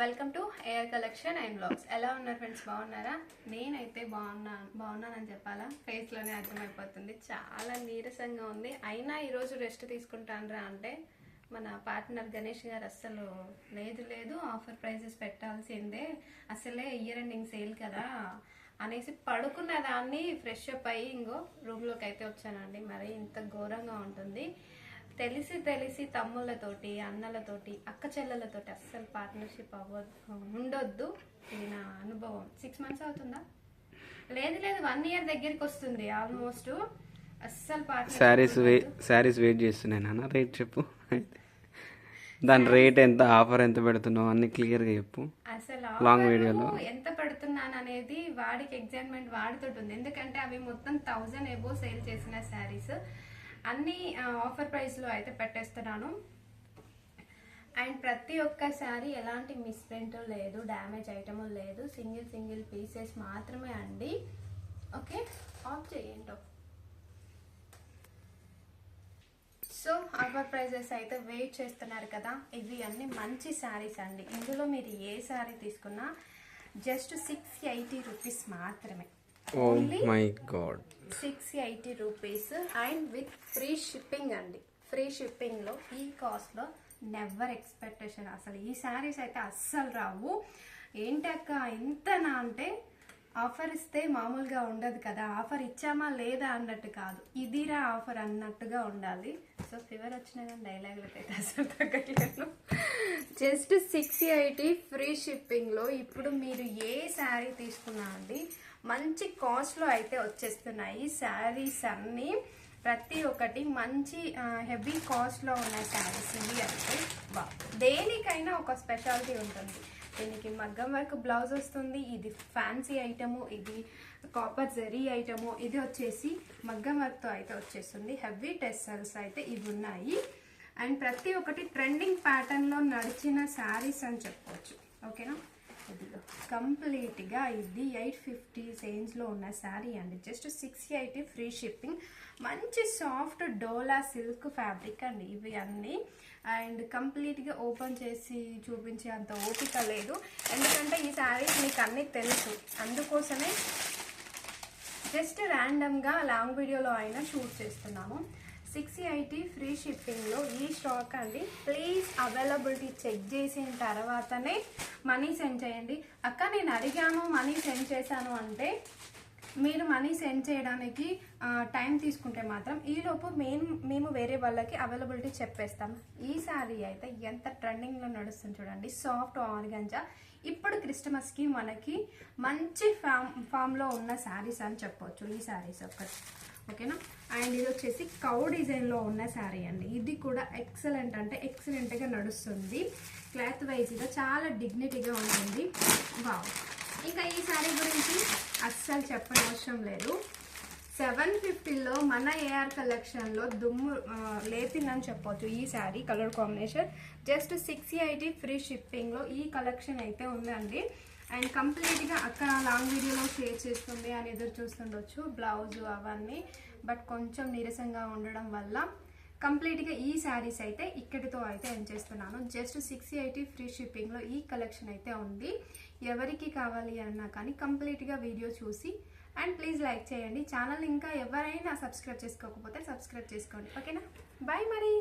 Welcome to air collection and blogs ఎలా ఉన్నారు friends బాగున్నారా? నేనైతే బాగున్నా బాగున్నానని చెప్పాలా? ఫేస్లోనే అర్థమైపోతుంది. చాలా నీరసంగా ఉంది. అయినా ఈరోజు రెస్ట్ తీసుకుంటానరా అంటే మన పార్ట్నర్ గణేష్ గారు అస్సలు లేదు లేదు. ఆఫర్ ప్రైజెస్ పెట్టాల్సిందే. అసలే ఇయర్ ఎండింగ్ సేల్ కదా అనేసి పడుకున్న దాన్ని ఫ్రెష్ అప్ అయ్యి ఇంకో రూమ్లోకి అయితే వచ్చానండి. మరి ఇంత ఘోరంగా ఉంటుంది. తెలిసి తెలిసి తమ్ముళ్ళతోటి అన్నలతోటి అక్క చెల్లెలతోటి అస్సలు పార్ట్నర్షిప్ అవ్వద్దు ఉండొద్దు ఇది నా అనుభవం. సిక్స్ మంత్స్ అవుతుందా? లేదు లేదు వన్ ఇయర్ దగ్గరికి వస్తుంది ఆల్మోస్ట్ అస్సలు శారీస్ వెయిట్ చేస్తున్నాను అన్న రేట్ చెప్పు. దాని రేట్ ఎంత ఆఫర్ ఎంత పెడుతున్నావు అన్ని క్లియర్గా చెప్పు. అసలు Long ఆఫర్లు video లో. ఎంత పెడుతున్నాను అనేది వాడికి ఎగ్జైట్మెంట్ వాడుతుంటుంది ఎందుకంటే అవి మొత్తం థౌజండ్ ఎబో సేల్ చేసిన శారీస్ అన్ని ఆఫర్ ప్రైస్లో అయితే పెట్టేస్తున్నాను. అండ్ ప్రతి ఒక్క శారీ ఎలాంటి మిస్ప్రింట్ లేదు డ్యామేజ్ ఐటమ్ లేదు సింగిల్ సింగిల్ పీసెస్ మాత్రమే అండి. ఓకే ఆఫ్ చేయండి. సో ఆఫర్ ప్రైజెస్ అయితే వెయిట్ చేస్తున్నారు కదా. ఇవి అన్ని మంచి శారీస్ అండి. ఇందులో మీరు ఏ శారీ తీసుకున్నా జస్ట్ సిక్స్ ఎయిటీ రూపీస్ మాత్రమే. My God six eighty rupees and with free shipping అండి. ఫ్రీ షిప్పింగ్లో ఈ కాస్ట్లో నెవర్ ఎక్స్పెక్టేషన్ అసలు ఈ శారీస్ అయితే అస్సలు రావు. ఏంటక్క ఇంతనా అంటే ఆఫర్ ఇస్తే మామూలుగా ఉండదు కదా. ఆఫర్ ఇచ్చామా లేదా అన్నట్టు కాదు. ఇదిరా ఆఫర్ అన్నట్టుగా ఉండాలి. సో ఫీవర్ వచ్చినా కానీ డైలాగులకి అయితే అసలు తగ్గట్లేదు. జస్ట్ సిక్స్ ఎయిటీ ఫ్రీ షిప్పింగ్లో ఇప్పుడు మీరు ఏ శారీ తీసుకున్నా అండి మంచి కాస్ట్లో అయితే వచ్చేస్తున్నాయి. శారీస్ అన్నీ ప్రతి ఒక్కటి మంచి హెవీ కాస్ట్లో ఉన్న శారీస్ ఇవి అయితే. బా దేనికైనా ఒక స్పెషాలిటీ ఉంటుంది. దీనికి మగ్గం వర్క్ బ్లౌజ్ వస్తుంది ఇది ఫ్యాన్సీ ఐటము ఇది కాపర్ జరీ ఐటము ఇది వచ్చేసి మగ్గం వర్క్తో అయితే వచ్చేస్తుంది. హెవీ టెస్సల్స్ అయితే ఇవి ఉన్నాయి. అండ్ ప్రతి ఒక్కటి ట్రెండింగ్ ప్యాటర్న్లో నడిచిన శారీస్ అని చెప్పవచ్చు ఓకేనా కంప్లీట్గా ఇది ఎయిట్ ఫిఫ్టీ సేంజ్లో ఉన్న శారీ అండి. Just six eighty free shipping. మంచి సాఫ్ట్ డోలా సిల్క్ ఫ్యాబ్రిక్ అండి ఇవి అన్నీ. అండ్ కంప్లీట్గా ఓపెన్ చేసి చూపించే అంత ఓపిక లేదు. ఎందుకంటే ఈ శారీస్ మీకు అన్నీ తెలుసు. అందుకోసమే జస్ట్ ర్యాండమ్గా లాంగ్ వీడియోలో అయినా షూట్ చేస్తున్నాము. సిక్స్ ఎయిటీ ఫ్రీ షిప్పింగ్లో ఈ స్టాక్ అండి. ప్లీజ్ అవైలబిలిటీ చెక్ చేసిన తర్వాతనే మనీ సెండ్ చేయండి. అక్క నేను అడిగాను మనీ సెండ్ చేశాను అంటే మీరు మనీ సెండ్ చేయడానికి టైం తీసుకుంటే మాత్రం ఈలోపు మేము మేము వేరే వాళ్ళకి అవైలబిలిటీ చెప్పేస్తాం. ఈ శారీ అయితే ఎంత ట్రెండింగ్లో నడుస్తుంది చూడండి. Soft organza. ఇప్పుడు క్రిస్టమస్కి మనకి మంచి ఫామ్ ఫామ్లో ఉన్న శారీస్ అని చెప్పొచ్చు. ఈ శారీస్ ఒక్కటి. ఓకేనా? అండ్ ఇది వచ్చేసి కౌ డిజైన్లో ఉన్న శారీ అండి. ఇది కూడా ఎక్సలెంట్ అంటే ఎక్సలెంట్గా నడుస్తుంది. క్లాత్ వైజ్గా చాలా డిగ్నిటీగా ఉంటుంది. వావ్! ఇంకా ఈ శారీ గురించి అస్సలు చెప్పనవసరం లేదు. సెవెన్ ఫిఫ్టీలో మన ఏఆర్ కలెక్షన్లో దుమ్ము లేపిందని చెప్పొచ్చు ఈ sari colour combination. Just six eighty free షిప్పింగ్లో ఈ కలెక్షన్ అయితే ఉందండి. అండ్ కంప్లీట్గా అక్కడ లాంగ్ వీడియోలో షేర్ చేస్తుంది అని ఎదురు చూస్తుండొచ్చు బ్లౌజ్ అవన్నీ. బట్ కొంచెం నీరసంగా ఉండడం వల్ల కంప్లీట్గా ఈ శారీస్ అయితే ఇక్కడితో అయితే ఎండ్ చేస్తున్నాను. జస్ట్ సిక్స్ ఎయిటీ ఫ్రీ షిప్పింగ్లో ఈ కలెక్షన్ అయితే ఉంది. ఎవరికి కావాలి అన్నా కానీ కంప్లీట్గా వీడియో చూసి అండ్ ప్లీజ్ లైక్ చేయండి. ఛానల్ ఇంకా ఎవరైనా సబ్స్క్రైబ్ చేసుకోకపోతే సబ్స్క్రైబ్ చేసుకోండి. ఓకేనా బాయ్ మరి.